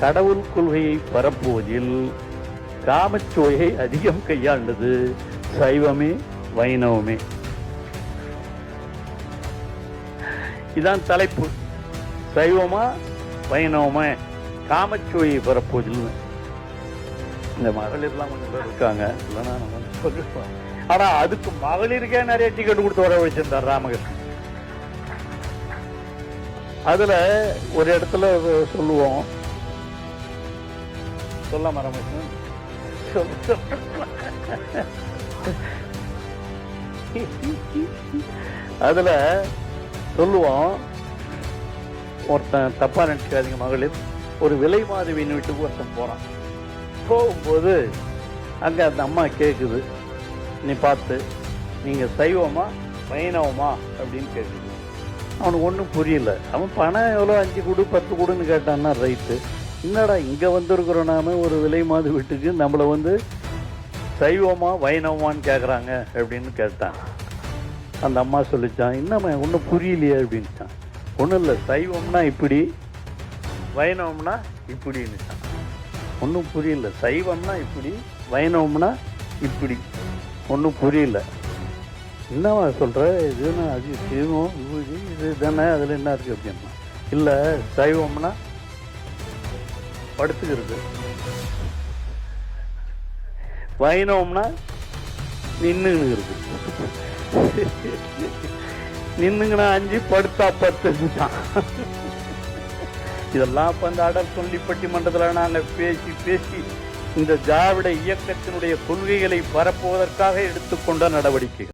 கடவுள் கொள்கையை பரப்புவதில் காமச்சுவையை அதிகம் கையாண்டது சைவமே வைணவமே. இதான் தலைப்பு. சைவமா வைணவமா? காமச்சுவையை பரப்புவதில் இந்த மகளிர்லாம் கொஞ்சம் பேர் இருக்காங்க. இல்லைன்னா நம்ம சொல்லிருப்போம். ஆனா அதுக்கு மகளிருக்கே நிறைய டிக்கெட் கொடுத்து வர வச்சிருந்தார் ராமகிருஷ்ணன். அதுல ஒரு இடத்துல சொல்லுவோம். சொல்ல மரமும் அதில் சொல்லுவோம் ஒருத்தன் தப்பாக நினச்சிக்காதீங்க மகளிர். ஒரு விலை மாதவியின் வீட்டுக்கு ஒருத்தன் போகிறான் போகும்போது அங்கே அந்த அம்மா கேட்குது நீ பார்த்து நீங்கள் சைவமா வைணவமா? அப்படின்னு கேட்குது அவனுக்கு ஒன்றும் புரியல. அவன் பணம் எவ்வளோ அஞ்சு கொடு பத்து கொடுன்னு கேட்டான்னா ரைட்டு என்னடா இங்கே வந்திருக்கிறோம் நாம? ஒரு விலை மாது வீட்டுக்கு நம்மளை வந்து சைவமா வைணவமான்னு கேட்குறாங்க அப்படின்னு கேட்டான். அந்த அம்மா சொல்லிச்சான் என்னம்மா ஒன்றும் புரியலையே அப்படின்ட்டான் ஒன்றும் இல்லை சைவம்னா இப்படி வைணவம்னா இப்படின்னுட்டான் ஒன்றும் புரியல சைவம்னா இப்படி வைணவம்னா இப்படி. ஒன்றும் புரியல. என்னவா சொல்கிற இதுன்னா அது சைவம் இது இது தானே அதில் என்ன இருக்குது அப்படின்னா இல்லை சைவம்னா படுத்துக்கிறது. வைணவம்னா நின்னுன்னு இருக்கு நின்னுங்கன்னா அஞ்சு படுத்தா பத்து தான். இதெல்லாம் இப்போ அந்த அடல் சொல்லிப்பட்டி மன்றத்தில் நாங்கள் பேசி பேசி இந்த திராவிட இயக்கத்தினுடைய கொள்கைகளை பரப்புவதற்காக எடுத்துக்கொண்ட நடவடிக்கைகள்.